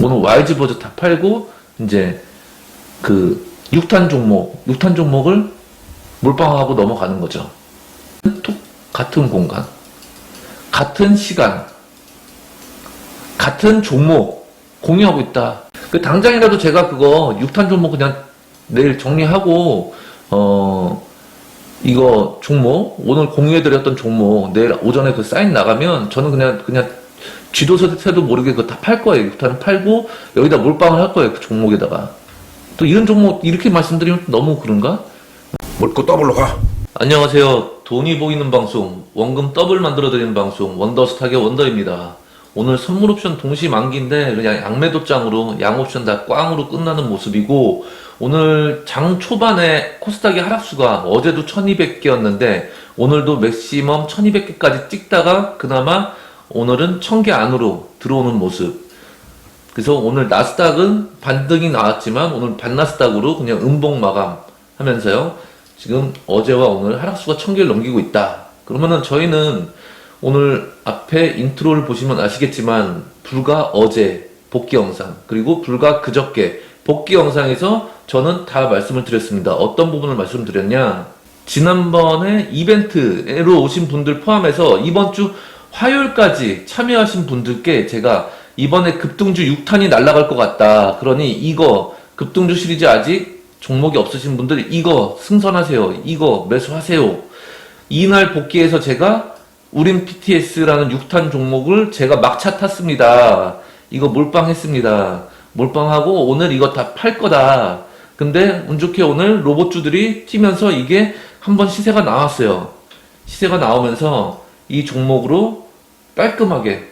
오늘 YG 버즈 다 팔고 이제 그 6탄 종목, 6탄 종목을 몰빵하고 넘어가는 거죠. 또 같은 공간, 같은 시간, 같은 종목 공유하고 있다. 그 당장이라도 제가 그거 6탄 종목 그냥 내일 정리하고 어 이거 종목 오늘 공유해드렸던 종목 내일 오전에 그 사인 나가면 저는 그냥 그냥 쥐도새도 모르게 그거 다 팔 거예요. 6탄 팔고 여기다 몰빵을 할 거예요. 그 종목에다가 또 이런 종목 이렇게 말씀드리면 너무 그런가? 묻고 더블로 가. 안녕하세요. 돈이 보이는 방송, 원금 더블 만들어드리는 방송, 원더스탁의 원더입니다. 오늘 선물 옵션 동시 만기인데 그냥 양매도장으로 양 옵션 다 꽝으로 끝나는 모습이고 오늘 장 초반에 코스닥의 하락수가 어제도 1200개였는데 오늘도 맥시멈 1200개까지 찍다가 그나마 오늘은 1000개 안으로 들어오는 모습. 그래서 오늘 나스닥은 반등이 나왔지만 오늘 반나스닥으로 그냥 음봉 마감 하면서요. 지금 어제와 오늘 하락수가 1000개를 넘기고 있다. 그러면은 저희는 오늘 앞에 인트로를 보시면 아시겠지만 불과 어제 복귀 영상 그리고 불과 그저께 복귀 영상에서 저는 다 말씀을 드렸습니다. 어떤 부분을 말씀드렸냐? 지난번에 이벤트로 오신 분들 포함해서 이번 주 화요일까지 참여하신 분들께 제가 이번에 급등주 6탄이 날아갈 것 같다. 그러니 이거 급등주 시리즈 아직 종목이 없으신 분들 이거 승선하세요. 이거 매수하세요. 이날 복귀해서 제가 우린 PTS라는 6탄 종목을 제가 막차 탔습니다. 이거 몰빵했습니다. 몰빵하고 오늘 이거 다 팔 거다. 근데 운 좋게 오늘 로봇주들이 튀면서 이게 한번 시세가 나왔어요. 시세가 나오면서 이 종목으로 깔끔하게.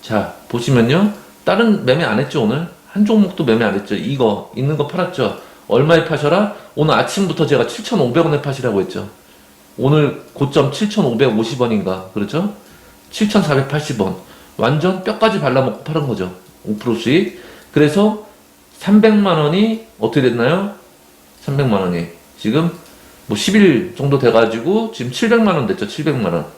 자 보시면요. 다른 매매 안 했죠 오늘? 한 종목도 매매 안 했죠. 이거 있는 거 팔았죠? 얼마에 파셔라? 오늘 아침부터 제가 7,500원에 파시라고 했죠. 오늘 고점 7,550원인가 그렇죠? 7,480원. 완전 뼈까지 발라먹고 팔은 거죠. 5% 수익 그래서 300만 원이 어떻게 됐나요? 300만 원이 지금 뭐 10일 정도 돼가지고 지금 700만 원 됐죠 700만 원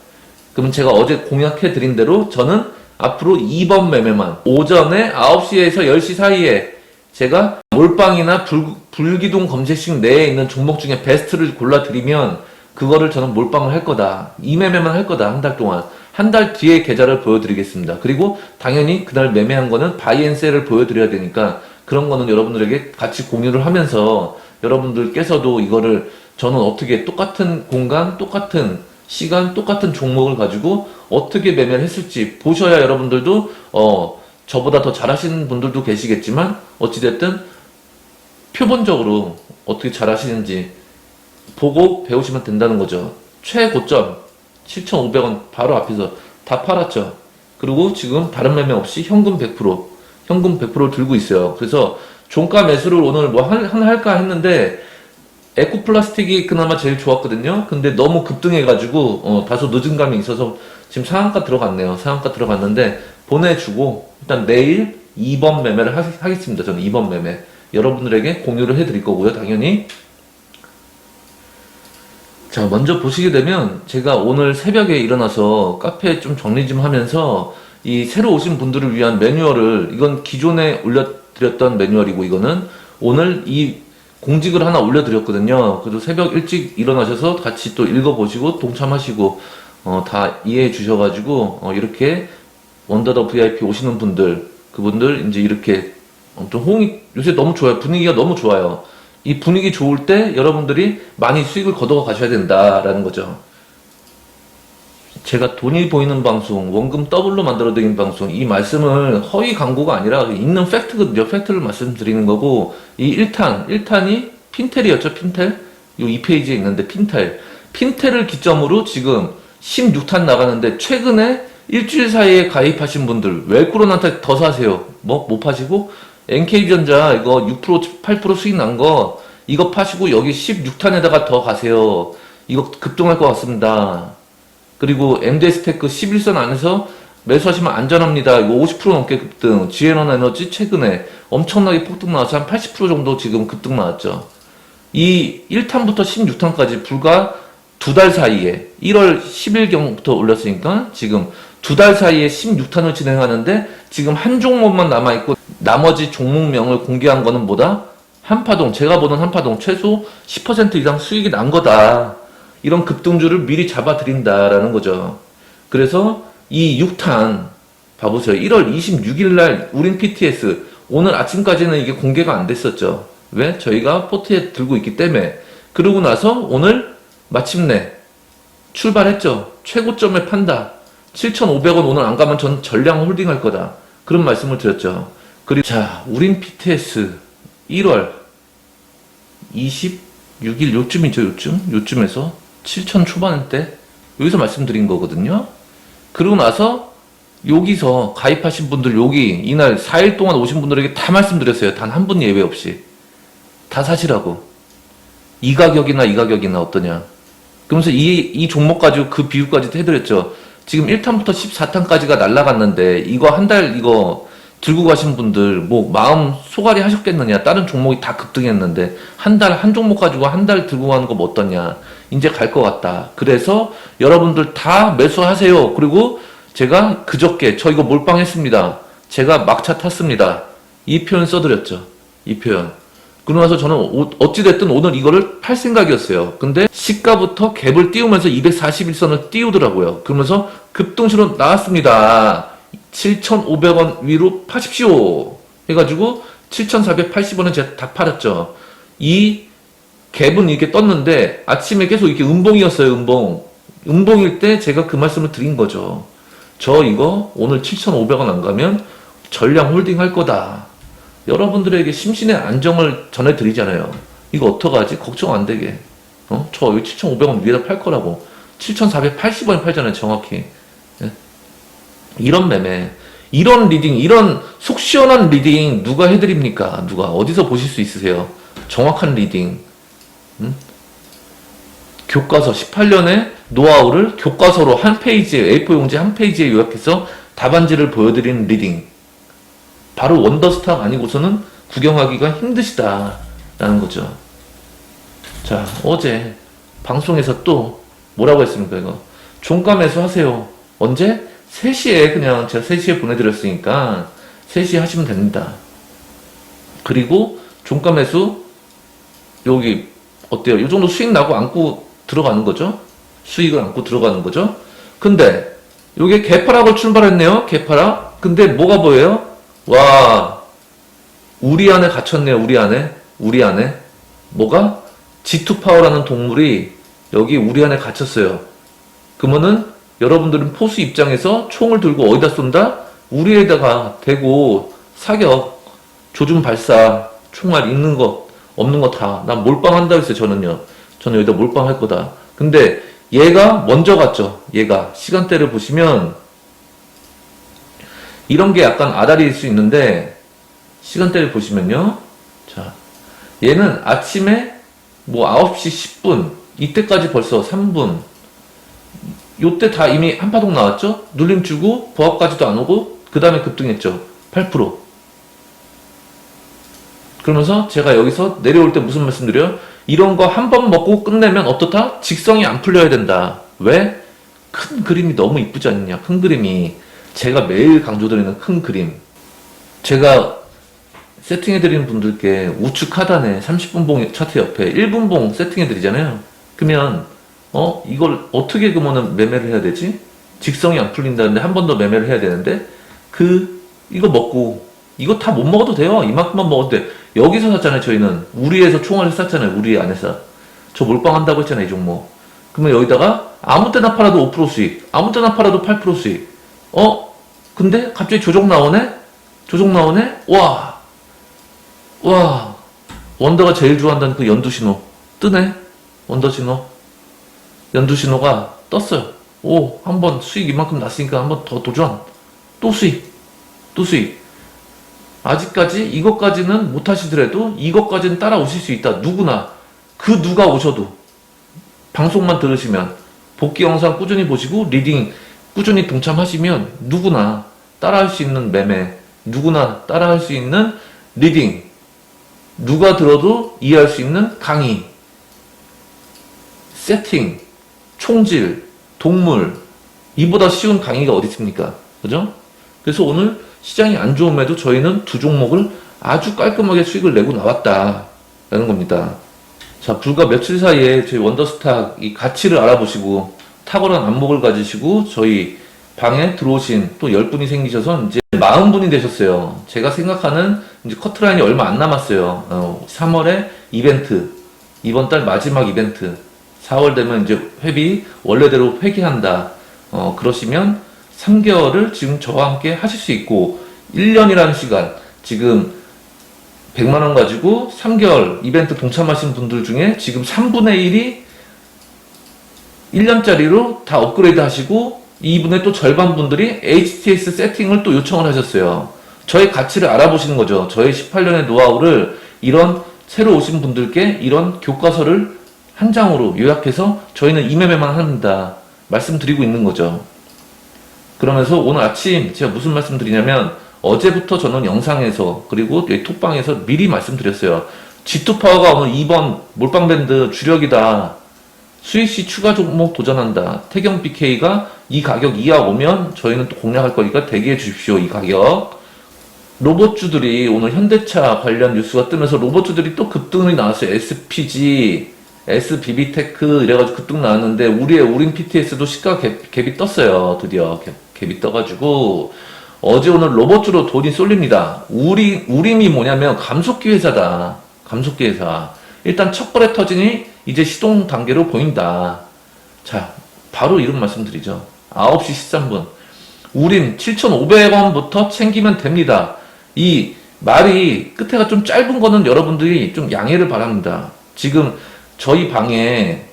그러면 제가 어제 공약해 드린 대로 저는 앞으로 2번 매매만 오전에 9시에서 10시 사이에 제가 몰빵이나 불, 불기둥 검색식 내에 있는 종목 중에 베스트를 골라 드리면 그거를 저는 몰빵을 할 거다. 이 매매만 할 거다. 한 달 동안. 한 달 뒤에 계좌를 보여드리겠습니다. 그리고 당연히 그날 매매한 거는 바이앤셀을 보여드려야 되니까 그런 거는 여러분들에게 같이 공유를 하면서 여러분들께서도 이거를 저는 어떻게 똑같은 공간, 똑같은 시간, 똑같은 종목을 가지고 어떻게 매매를 했을지 보셔야 여러분들도 어 저보다 더 잘하시는 분들도 계시겠지만 어찌됐든 표본적으로 어떻게 잘하시는지 보고 배우시면 된다는 거죠. 최고점 7,500원 바로 앞에서 다 팔았죠. 그리고 지금 다른 매매 없이 현금 100% 현금 100%를 들고 있어요. 그래서 종가 매수를 오늘 뭐 한- 하나 할까 했는데 에코 플라스틱이 그나마 제일 좋았거든요. 근데 너무 급등해가지고 어, 다소 늦은 감이 있어서 지금 상한가 들어갔네요. 상한가 들어갔는데 보내주고 일단 내일 2번 매매를 하, 하겠습니다. 저는 2번 매매 여러분들에게 공유를 해드릴 거고요. 당연히 자 먼저 보시게 되면 제가 오늘 새벽에 일어나서 카페 좀 정리 좀 하면서 이 새로 오신 분들을 위한 매뉴얼을 이건 기존에 올려드렸던 매뉴얼이고 이거는 오늘 이 공직을 하나 올려드렸거든요. 그래도 새벽 일찍 일어나셔서 같이 또 읽어보시고 동참하시고 어, 다 이해해 주셔가지고 어, 이렇게 원더더 VIP 오시는 분들 그분들 이제 이렇게 엄청 호응이 요새 너무 좋아요. 분위기가 너무 좋아요. 이 분위기 좋을 때 여러분들이 많이 수익을 거둬 가셔야 된다라는 거죠. 제가 돈이 보이는 방송, 원금 더블로 만들어드린 방송, 이 말씀을 허위 광고가 아니라 있는 팩트거든요. 팩트를 말씀드리는 거고, 이 1탄, 1탄이 핀텔이었죠, 핀텔? 요 2페이지에 있는데, 핀텔. 핀텔을 기점으로 지금 16탄 나가는데, 최근에 일주일 사이에 가입하신 분들, 웰크론한테 더 사세요. 뭐, 못 파시고, NK전자 이거 6%, 8% 수익 난 거, 이거 파시고 여기 16탄에다가 더 가세요. 이거 급등할 것 같습니다. 그리고 MD스테크 11선 안에서 매수하시면 안전합니다. 이거 50% 넘게 급등. 지에넌 에너지 최근에 엄청나게 폭등 나와서 한 80% 정도 지금 급등 나왔죠. 이 1탄부터 16탄까지 불과 두 달 사이에 1월 10일경부터 올렸으니까 지금 두 달 사이에 16탄을 진행하는데 지금 한 종목만 남아있고 나머지 종목명을 공개한 거는 뭐다? 한파동, 제가 보는 한파동 최소 10% 이상 수익이 난 거다. 이런 급등주를 미리 잡아드린다라는 거죠. 그래서 이 6탄, 봐보세요. 1월 26일 날 우린 PTS, 오늘 아침까지는 이게 공개가 안 됐었죠. 왜? 저희가 포트에 들고 있기 때문에. 그러고 나서 오늘 마침내 출발했죠. 최고점에 판다. 7,500원 오늘 안 가면 전 전량 홀딩 할 거다. 그런 말씀을 드렸죠. 그리고 자, 우린 PTS 1월 26일 요쯤이죠, 요쯤? 요쯤에서 7천 초반대 여기서 말씀드린 거거든요. 그러고 나서 여기서 가입하신 분들 여기 이날 4일 동안 오신 분들에게 다 말씀드렸어요. 단 한 분 예외 없이. 다 사시라고. 이 가격이나 이 가격이나 어떠냐. 그러면서 이, 이 종목 가지고 그 비유까지도 해드렸죠. 지금 1탄부터 14탄까지가 날라갔는데 이거 한 달 이거 들고 가신 분들 뭐 마음 소갈이 하셨겠느냐. 다른 종목이 다 급등했는데 한 달 한 종목 가지고 한 달 들고 가는 거뭐 어떠냐. 이제 갈 것 같다. 그래서 여러분들 다 매수하세요. 그리고 제가 그저께 저 이거 몰빵했습니다. 제가 막차 탔습니다. 이 표현 써드렸죠. 이 표현. 그러고 나서 저는 오- 어찌됐든 오늘 이거를 팔 생각이었어요. 근데 시가부터 갭을 띄우면서 241선을 띄우더라고요. 그러면서 급등수로 나왔습니다. 7,500원 위로 파십시오. 해가지고 7,480원은 제가 다 팔았죠. 이 갭은 이렇게 떴는데 아침에 계속 이렇게 음봉이었어요, 음봉. 음봉일 때 제가 그 말씀을 드린 거죠. 저 이거 오늘 7,500원 안 가면 전량 홀딩 할 거다. 여러분들에게 심신의 안정을 전해드리잖아요. 이거 어떡하지? 걱정 안 되게. 어? 저 여기 7,500원 위에다 팔 거라고. 7,480원에 팔잖아요, 정확히. 예? 이런 매매, 이런 리딩, 이런 속 시원한 리딩 누가 해드립니까? 누가? 어디서 보실 수 있으세요? 정확한 리딩. 음? 교과서 18년의 노하우를 교과서로 한 페이지에, A4 용지 한 페이지에 요약해서 답안지를 보여드리는 리딩. 바로 원더스타 아니고서는 구경하기가 힘드시다 라는 거죠. 자, 어제 방송에서 또 뭐라고 했습니까, 이거? 종가 매수 하세요. 언제? 3시에 그냥 제가 3시에 보내드렸으니까 3시에 하시면 됩니다. 그리고 종가 매수 여기 어때요? 이 정도 수익 나고 안고 들어가는 거죠? 수익을 안고 들어가는 거죠? 근데 요게 개파락을 출발했네요. 개파락. 근데 뭐가 보여요? 와, 우리 안에 갇혔네요. 우리 안에. 우리 안에. 뭐가? G2파워라는 동물이 여기 우리 안에 갇혔어요. 그러면은 여러분들은 포수 입장에서 총을 들고 어디다 쏜다? 우리에다가 대고 사격, 조준 발사, 총알 있는 거, 없는 거 다. 난 몰빵한다 했어요, 저는요. 저는 여기다 몰빵할 거다. 근데 얘가 먼저 갔죠. 얘가. 시간대를 보시면 이런 게 약간 아다리일 수 있는데 시간대를 보시면요. 자, 얘는 아침에 뭐 9시 10분 이때까지 벌써 3분 요때 다 이미 한파동 나왔죠? 눌림 주고 보합까지도 안 오고 그 다음에 급등했죠. 8% 그러면서 제가 여기서 내려올 때 무슨 말씀 드려요? 이런 거 한 번 먹고 끝내면 어떻다? 직성이 안 풀려야 된다. 왜? 큰 그림이 너무 이쁘지 않느냐? 큰 그림이. 제가 매일 강조드리는 큰 그림. 제가 세팅해드리는 분들께 우측 하단에 30분 봉 차트 옆에 1분 봉 세팅해드리잖아요. 그러면, 어, 이걸 어떻게 그러면 매매를 해야 되지? 직성이 안 풀린다는데 한 번 더 매매를 해야 되는데, 그, 이거 먹고, 이거 다 못 먹어도 돼요. 이만큼만 먹어도 돼. 여기서 샀잖아요, 저희는. 우리에서 총알을 쐈잖아요, 우리 안에서. 저 몰빵한다고 했잖아요, 이 종목. 그러면 여기다가 아무 때나 팔아도 5% 수익, 아무 때나 팔아도 8% 수익. 어? 근데 갑자기 조정 나오네? 조정 나오네? 와. 와. 원더가 제일 좋아한다는 그 연두 신호. 뜨네? 원더 신호. 연두 신호가 떴어요. 오, 한번 수익 이만큼 났으니까 한번 더 도전. 또 수익. 또 수익. 아직까지 이것까지는 못 하시더라도 이것까지는 따라오실 수 있다. 누구나. 그 누가 오셔도. 방송만 들으시면 복귀 영상 꾸준히 보시고 리딩 꾸준히 동참하시면 누구나 따라할 수 있는 매매, 누구나 따라할 수 있는 리딩, 누가 들어도 이해할 수 있는 강의, 세팅, 총질, 동물, 이보다 쉬운 강의가 어디 있습니까? 그죠? 그래서 오늘 시장이 안 좋음에도 저희는 두 종목을 아주 깔끔하게 수익을 내고 나왔다라는 겁니다. 자, 불과 며칠 사이에 저희 원더스탁 이 가치를 알아보시고 탁월한 안목을 가지시고 저희 방에 들어오신 또 10분이 생기셔서 이제 40분이 되셨어요. 제가 생각하는 이제 커트라인이 얼마 안 남았어요. 어, 3월에 이벤트, 이번 달 마지막 이벤트, 4월 되면 이제 회비 원래대로 회계한다. 어, 그러시면 3개월을 지금 저와 함께 하실 수 있고 1년이라는 시간 지금 100만 원 가지고 3개월 이벤트 동참하신 분들 중에 지금 3분의 1이 1년짜리로 다 업그레이드 하시고 이분의 또 절반 분들이 HTS 세팅을 또 요청을 하셨어요. 저의 가치를 알아보시는 거죠. 저의 18년의 노하우를 이런 새로 오신 분들께 이런 교과서를 한 장으로 요약해서 저희는 이매매만 합니다. 말씀드리고 있는 거죠. 그러면서 오늘 아침 제가 무슨 말씀 드리냐면 어제부터 저는 영상에서 그리고 여기 톡방에서 미리 말씀드렸어요. G2 파워가 오늘 2번 몰빵밴드 주력이다. 수익시 추가 종목 도전한다. 태경 BK가 이 가격 이하 오면 저희는 또 공략할 거니까 대기해 주십시오. 이 가격. 로봇주들이 오늘 현대차 관련 뉴스가 뜨면서 로봇주들이 또 급등이 나왔어요. SPG, SBB테크 이래가지고 급등 나왔는데 우리의 우린 PTS도 시가 갭, 갭이 떴어요. 드디어 갭, 갭이 떠가지고 어제 오늘 로봇주로 돈이 쏠립니다. 우리 우림이 뭐냐면 감속기 회사다. 감속기 회사. 일단 첫 거래 터진이 이제 시동 단계로 보인다. 자, 바로 이런 말씀 드리죠. 9시 13분. 우린 7,500원부터 챙기면 됩니다. 이 말이 끝에가 좀 짧은 거는 여러분들이 좀 양해를 바랍니다. 지금 저희 방에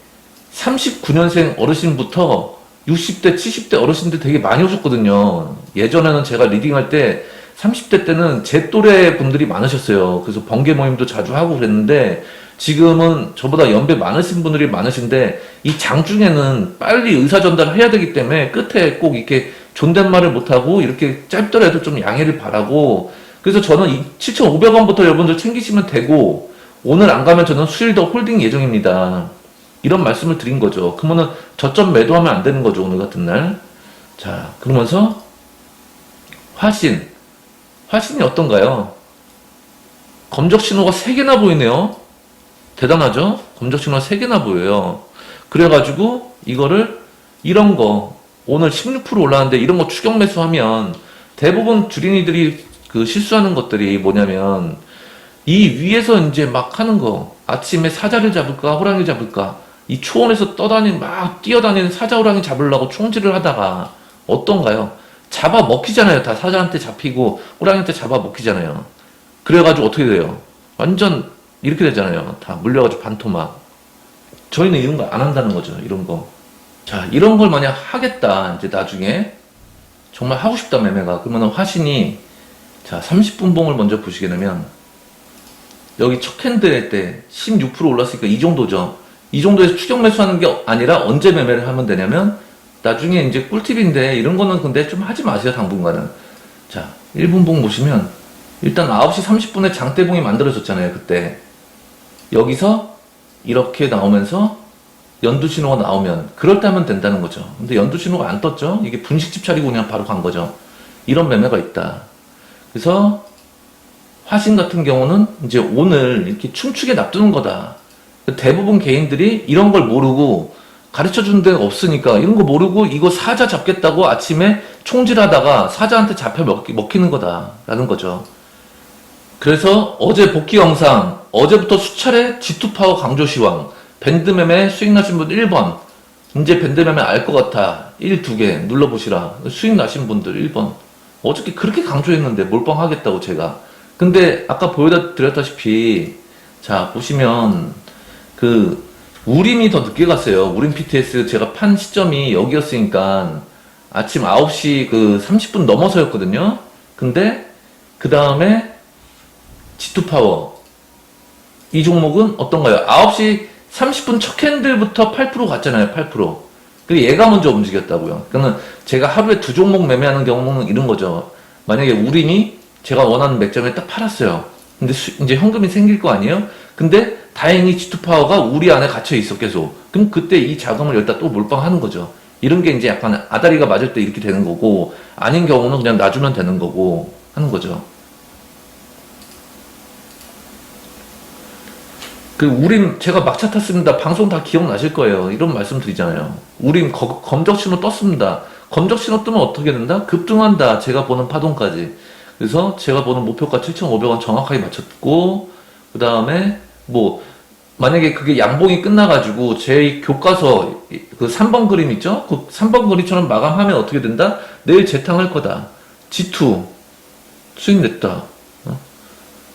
39년생 어르신부터 60대, 70대 어르신들 되게 많이 오셨거든요. 예전에는 제가 리딩할 때 30대 때는 제 또래 분들이 많으셨어요. 그래서 번개 모임도 자주 하고 그랬는데 지금은 저보다 연배 많으신 분들이 많으신데 이 장중에는 빨리 의사 전달을 해야 되기 때문에 끝에 꼭 이렇게 존댓말을 못하고 이렇게 짧더라도 좀 양해를 바라고 그래서 저는 7,500원부터 여러분들 챙기시면 되고 오늘 안 가면 저는 수일 더 홀딩 예정입니다. 이런 말씀을 드린 거죠. 그러면은 저점 매도하면 안 되는 거죠. 오늘 같은 날. 자, 그러면서 화신. 화신이 어떤가요? 검적 신호가 3개나 보이네요. 대단하죠? 검적 신호가 3개나 보여요. 그래가지고 이거를 이런 거 오늘 16% 올라왔는데 이런 거 추격 매수하면 대부분 주린이들이 그 실수하는 것들이 뭐냐면 이 위에서 이제 막 하는 거 아침에 사자를 잡을까 호랑이 잡을까 이 초원에서 떠다니는 막 뛰어다니는 사자 호랑이 잡으려고 총질을 하다가 어떤가요? 잡아 먹히잖아요. 다 사자한테 잡히고 호랑이한테 잡아 먹히잖아요. 그래가지고 어떻게 돼요? 완전 이렇게 되잖아요. 다 물려가지고 반토막. 저희는 이런 거 안 한다는 거죠. 이런 거. 자, 이런 걸 만약 하겠다. 이제 나중에 정말 하고 싶다 매매가 그러면 화신이 자 30분 봉을 먼저 보시게 되면 여기 첫 캔들일 때16% 올랐으니까 이 정도죠. 이 정도에서 추격 매수하는 게 아니라 언제 매매를 하면 되냐면 나중에 이제 꿀팁인데 이런 거는 근데 좀 하지 마세요 당분간은. 자 1분 봉 보시면 일단 9시 30분에 장대봉이 만들어졌잖아요 그때. 여기서 이렇게 나오면서 연두 신호가 나오면 그럴 때 하면 된다는 거죠. 근데 연두 신호가 안 떴죠. 이게 분식집 차리고 그냥 바로 간 거죠. 이런 매매가 있다. 그래서 화신 같은 경우는 이제 오늘 이렇게 춤추게 놔두는 거다. 대부분 개인들이 이런 걸 모르고 가르쳐 준 데가 없으니까 이런 거 모르고 이거 사자 잡겠다고 아침에 총질하다가 사자한테 잡혀 먹히, 먹히 는 거다라는 거죠. 그래서 어제 복귀 영상 어제부터 수차례 G2파워 강조 시황 밴드매매 수익 나신 분 1번 이제 밴드매매 알것 같아. 1, 2개 눌러보시라. 수익 나신 분들 1번. 어저께 그렇게 강조했는데 몰빵하겠다고 제가. 근데 아까 보여다 드렸다시피 자 보시면 그 우림이 더 늦게 갔어요. 우림 PTS 제가 판 시점이 여기였으니까 아침 9시 그 30분 넘어서였거든요. 근데 그 다음에 G2 파워. 이 종목은 어떤가요? 9시 30분 첫 캔들부터 8% 갔잖아요 8% 그리고 얘가 먼저 움직였다고요. 그러면 제가 하루에 두 종목 매매하는 경우는 이런 거죠. 만약에 우림이 제가 원하는 맥점에 딱 팔았어요. 근데 수- 이제 현금이 생길 거 아니에요? 근데 다행히 G2 파워가 우리 안에 갇혀 계속. 그럼 그때 이 자금을 여기다 또 몰빵하는 거죠. 이런 게 이제 약간 아다리가 맞을 때 이렇게 되는 거고 아닌 경우는 그냥 놔주면 되는 거고 하는 거죠. 그 우린 제가 막차 탔습니다. 방송 다 기억나실 거예요. 이런 말씀 드리잖아요. 우린 거- 검적 신호 떴습니다. 검적 신호 뜨면 어떻게 된다? 급등한다. 제가 보는 파동까지. 그래서 제가 보는 목표가 7,500원 정확하게 맞췄고 그 다음에 뭐 만약에 그게 양봉이 끝나가지고 제 교과서 그 3번 그림 있죠? 그 3번 그림처럼 마감하면 어떻게 된다? 내일 재탕할 거다. G2 수익 냈다. 어?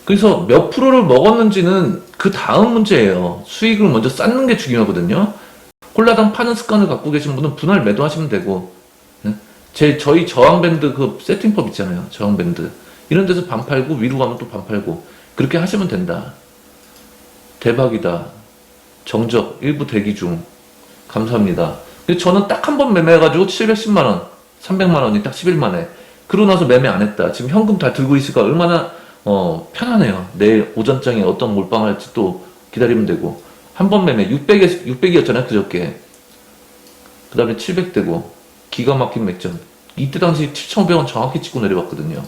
그래서 몇 프로를 먹었는지는 그 다음 문제예요. 수익을 먼저 쌓는 게 중요하거든요. 콜라당 파는 습관을 갖고 계신 분은 분할 매도하시면 되고, 네? 제 저희 저항밴드 그 세팅법 있잖아요. 저항밴드 이런 데서 반 팔고 위로 가면 또 반 팔고 그렇게 하시면 된다. 대박이다. 정적 일부 대기 중 감사합니다. 저는 딱 한 번 매매해가지고 710만 원, 300만 원이 딱 10일 만에. 그러고 나서 매매 안 했다. 지금 현금 다 들고 있으니까 얼마나 어, 편하네요. 내일 오전장에 어떤 몰빵 할지 또 기다리면 되고. 한 번 매매 600에 600이었잖아요 그저께. 그 다음에 700 되고 기가 막힌 맥점. 이때 당시 7,500원 정확히 찍고 내려왔거든요.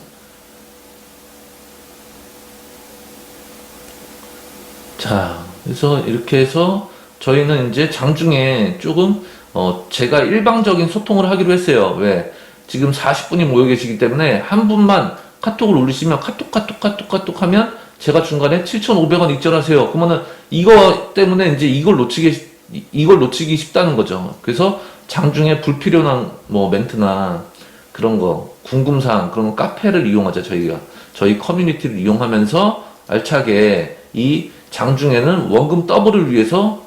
자, 그래서 이렇게 해서 저희는 이제 장중에 조금 어 제가 일방적인 소통을 하기로 했어요. 왜? 지금 40분이 모여 계시기 때문에 한 분만 카톡을 올리시면 카톡 카톡 카톡 카톡 하면 제가 중간에 7,500원 익절하세요. 그러면은 이거 때문에 이제 이걸 놓치기 이- 이걸 놓치기 쉽다는 거죠. 그래서 장중에 불필요한 뭐 멘트나 그런 거 궁금사항 그런 거 카페를 이용하자 저희가 저희 커뮤니티를 이용하면서 알차게 이 장중에는 원금 더블을 위해서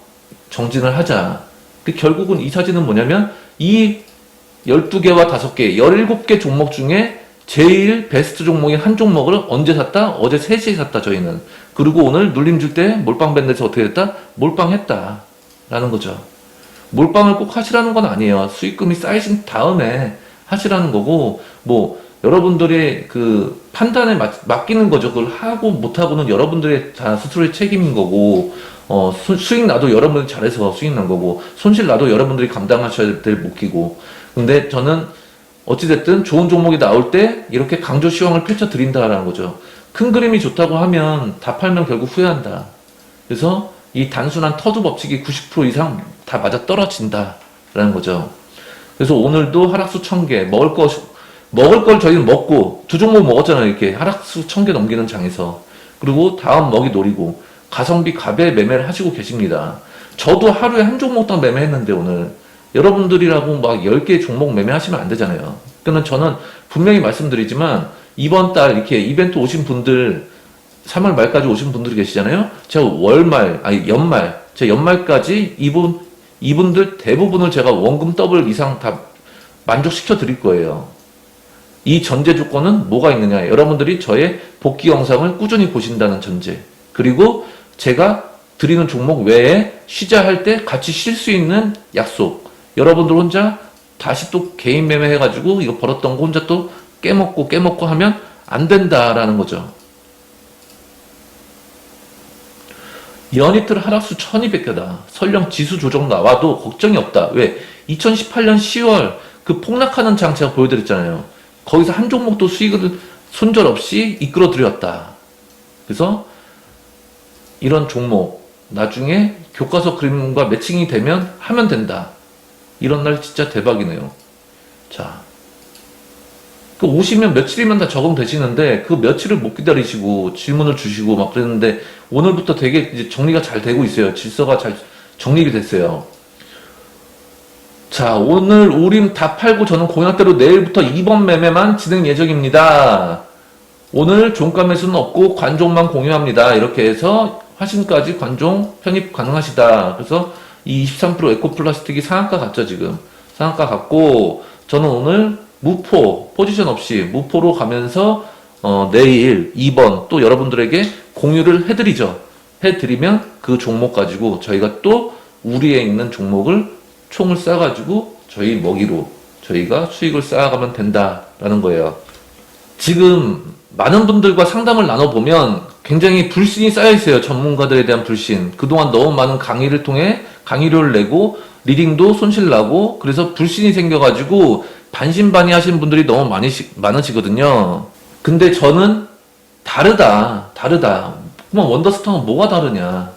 정진을 하자. 그 결국은 이 사진은 뭐냐면 이 12개와 5개, 17개 종목 중에 제일 베스트 종목인 한 종목을 언제 샀다? 어제 3시에 샀다, 저희는. 그리고 오늘 눌림 줄 때 몰빵 밴드에서 어떻게 됐다? 몰빵했다. 라는 거죠. 몰빵을 꼭 하시라는 건 아니에요. 수익금이 쌓이신 다음에 하시라는 거고, 뭐, 여러분들의 그 판단에 맡, 맡기는 거죠. 그걸 하고 못하고는 여러분들의 다 스스로의 책임인 거고, 어, 수, 수익 나도 여러분들이 잘해서 수익 난 거고, 손실 나도 여러분들이 감당하셔야 될 몫이고. 근데 저는 어찌됐든 좋은 종목이 나올 때 이렇게 강조 시황을 펼쳐 드린다라는 거죠. 큰 그림이 좋다고 하면 다 팔면 결국 후회한다. 그래서 이 단순한 터두 법칙이 90% 이상 다 맞아 떨어진다라는 거죠. 그래서 오늘도 하락수 1000개 먹을 거 먹을 걸 저희는 먹고 두 종목 먹었잖아요. 이렇게 하락수 1000개 넘기는 장에서. 그리고 다음 먹이 노리고 가성비 갑에 매매를 하시고 계십니다. 저도 하루에 한 종목당 매매했는데 오늘 여러분들이라고 막 10개 종목 매매하시면 안 되잖아요. 그러니까 저는 분명히 말씀드리지만 이번 달 이렇게 이벤트 오신 분들 3월 말까지 오신 분들이 계시잖아요. 제가 월말, 아니 연말, 제 연말까지 이분 이분들 대부분을 제가 원금 더블 이상 다 만족시켜 드릴 거예요. 이 전제 조건은 뭐가 있느냐? 여러분들이 저의 복귀 영상을 꾸준히 보신다는 전제. 그리고 제가 드리는 종목 외에 쉬자 할 때 같이 쉴 수 있는 약속. 여러분들 혼자 다시 또 개인 매매 해가지고 이거 벌었던 거 혼자 또 깨먹고 깨먹고 하면 안 된다라는 거죠. 연이틀 하락수 1200개다. 설령 지수 조정 나와도 걱정이 없다. 왜? 2018년 10월 그 폭락하는 장 제가 보여드렸잖아요. 거기서 한 종목도 수익을 손절 없이 이끌어 드렸다. 그래서 이런 종목 나중에 교과서 그림과 매칭이 되면 하면 된다. 이런 날 진짜 대박이네요. 자. 그 오시면 며칠이면 다 적응되시는데 그 며칠을 못 기다리시고 질문을 주시고 막 그랬는데 오늘부터 되게 이제 정리가 잘 되고 있어요. 질서가 잘 정립이 됐어요. 자, 오늘 우림 다 팔고 저는 공약대로 내일부터 2번 매매만 진행 예정입니다. 오늘 종가 매수는 없고 관종만 공유합니다. 이렇게 해서 화신까지 관종 편입 가능하시다. 그래서 이 23% 에코 플라스틱이 상한가 갔죠, 지금. 상한가 갔고, 저는 오늘 무포, 포지션 없이 무포로 가면서, 어, 내일 2번 또 여러분들에게 공유를 해드리죠. 해드리면 그 종목 가지고 저희가 또 우리에 있는 종목을 총을 쏴가지고 저희 먹이로 저희가 수익을 쌓아가면 된다라는 거예요. 지금 많은 분들과 상담을 나눠보면 굉장히 불신이 쌓여 있어요. 전문가들에 대한 불신. 그동안 너무 많은 강의를 통해 강의료를 내고 리딩도 손실 나고 그래서 불신이 생겨가지고 반신반의 하시는 분들이 너무 많이 많으시거든요. 근데 저는 다르다, 다르다. 그만 원더스톤은 뭐가 다르냐?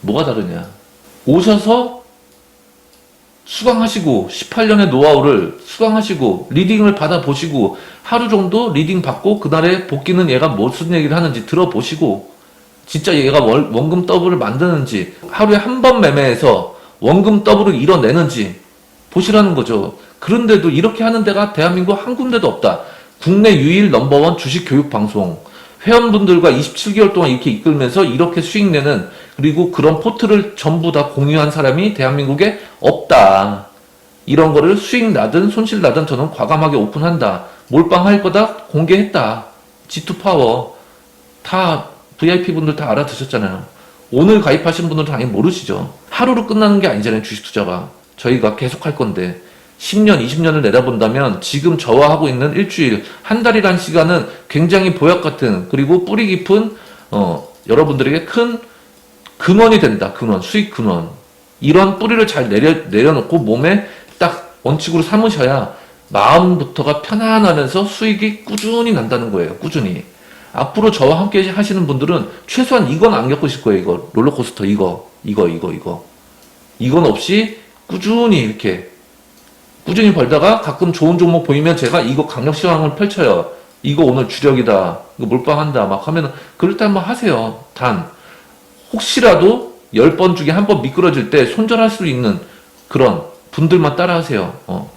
뭐가 다르냐? 오셔서 수강하시고 18년의 노하우를 수강하시고 리딩을 받아보시고 하루 정도 리딩 받고 그날에 복귀는 얘가 무슨 얘기를 하는지 들어보시고 진짜 얘가 월- 원금 더블을 만드는지 하루에 한 번 매매해서 원금 더블을 이뤄내는지 보시라는 거죠. 그런데도 이렇게 하는 데가 대한민국 한 군데도 없다. 국내 유일 넘버원 주식 교육 방송. 회원분들과 27개월 동안 이렇게 이끌면서 이렇게 수익 내는 그리고 그런 포트를 전부 다 공유한 사람이 대한민국에 없다. 이런 거를 수익 나든 손실 나든 저는 과감하게 오픈한다. 몰빵할 거다 공개했다. G2 파워 다 VIP 분들 다 알아드셨잖아요. 오늘 가입하신 분들은 당연히 모르시죠. 하루로 끝나는 게 아니잖아요. 주식 투자가. 저희가 계속 할 건데 10년, 20년을 내다본다면 지금 저와 하고 있는 일주일, 한 달이라는 시간은 굉장히 보약 같은 그리고 뿌리 깊은 어, 여러분들에게 큰 근원이 된다. 근원, 수익 근원. 이런 뿌리를 잘 내려, 내려놓고 몸에 딱 원칙으로 삼으셔야 마음부터가 편안하면서 수익이 꾸준히 난다는 거예요. 꾸준히. 앞으로 저와 함께 하시는 분들은 최소한 이건 안 겪으실 거예요. 이거. 롤러코스터 이거. 이거, 이거, 이거. 이건 없이 꾸준히 이렇게 꾸준히 벌다가 가끔 좋은 종목 보이면 제가 이거 강력 시황을 펼쳐요. 이거 오늘 주력이다. 이거 몰빵한다. 막 하면은 그럴 때 한번 하세요. 단 혹시라도 10번 중에 한 번 미끄러질 때 손절할 수 있는 그런 분들만 따라하세요. 어.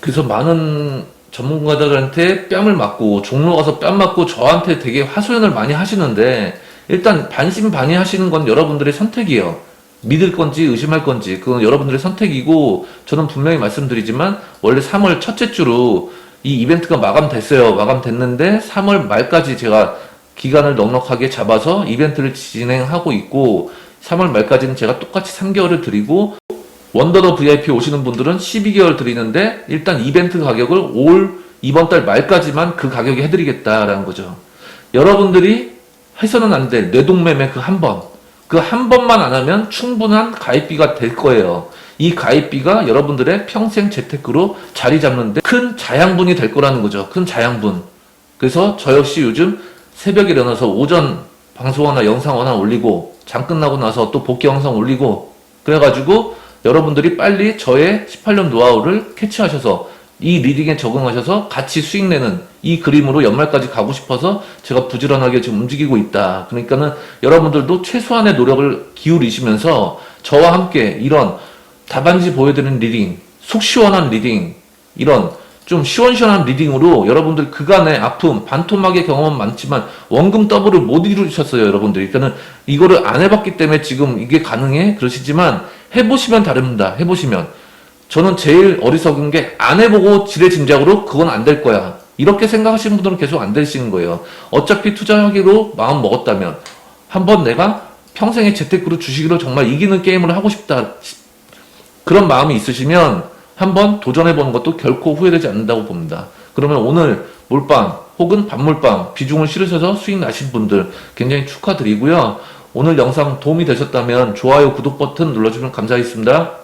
그래서 많은 전문가들한테 뺨을 맞고 종로 가서 뺨 맞고 저한테 되게 하소연을 많이 하시는데 일단 반신반의 하시는 건 여러분들의 선택이에요. 믿을 건지 의심할 건지 그건 여러분들의 선택이고 저는 분명히 말씀드리지만 원래 3월 첫째 주로 이 이벤트가 마감됐어요. 마감됐는데 3월 말까지 제가 기간을 넉넉하게 잡아서 이벤트를 진행하고 있고 3월 말까지는 제가 똑같이 3개월을 드리고 원더더 VIP 오시는 분들은 12개월 드리는데 일단 이벤트 가격을 올 이번 달 말까지만 그 가격에 해드리겠다라는 거죠. 여러분들이 해서는 안 될 뇌동매매 그 한 번. 그 한 번만 안 하면 충분한 가입비가 될 거예요. 이 가입비가 여러분들의 평생 재테크로 자리 잡는데 큰 자양분이 될 거라는 거죠. 큰 자양분. 그래서 저 역시 요즘 새벽에 일어나서 오전 방송 하나 영상 하나 올리고 장 끝나고 나서 또 복귀 영상 올리고 그래가지고 여러분들이 빨리 저의 18년 노하우를 캐치하셔서 이 리딩에 적응하셔서 같이 수익 내는 이 그림으로 연말까지 가고 싶어서 제가 부지런하게 지금 움직이고 있다. 그러니까는 여러분들도 최소한의 노력을 기울이시면서 저와 함께 이런 답안지 보여드리는 리딩, 속 시원한 리딩, 이런 좀 시원시원한 리딩으로 여러분들 그간의 아픔, 반토막의 경험은 많지만 원금 더블을 못 이루셨어요, 여러분들이. 그러니까는 이거를 안 해봤기 때문에 지금 이게 가능해? 그러시지만 해보시면 다릅니다. 해보시면. 저는 제일 어리석은 게 안 해보고 지레 짐작으로 그건 안 될 거야. 이렇게 생각하시는 분들은 계속 안 되시는 거예요. 어차피 투자하기로 마음 먹었다면 한번 내가 평생의 재테크로 주식으로 정말 이기는 게임을 하고 싶다. 그런 마음이 있으시면 한번 도전해보는 것도 결코 후회되지 않는다고 봅니다. 그러면 오늘 몰빵 혹은 반몰빵 비중을 실으셔서 수익 나신 분들 굉장히 축하드리고요. 오늘 영상 도움이 되셨다면 좋아요, 구독 버튼 눌러주면 감사하겠습니다.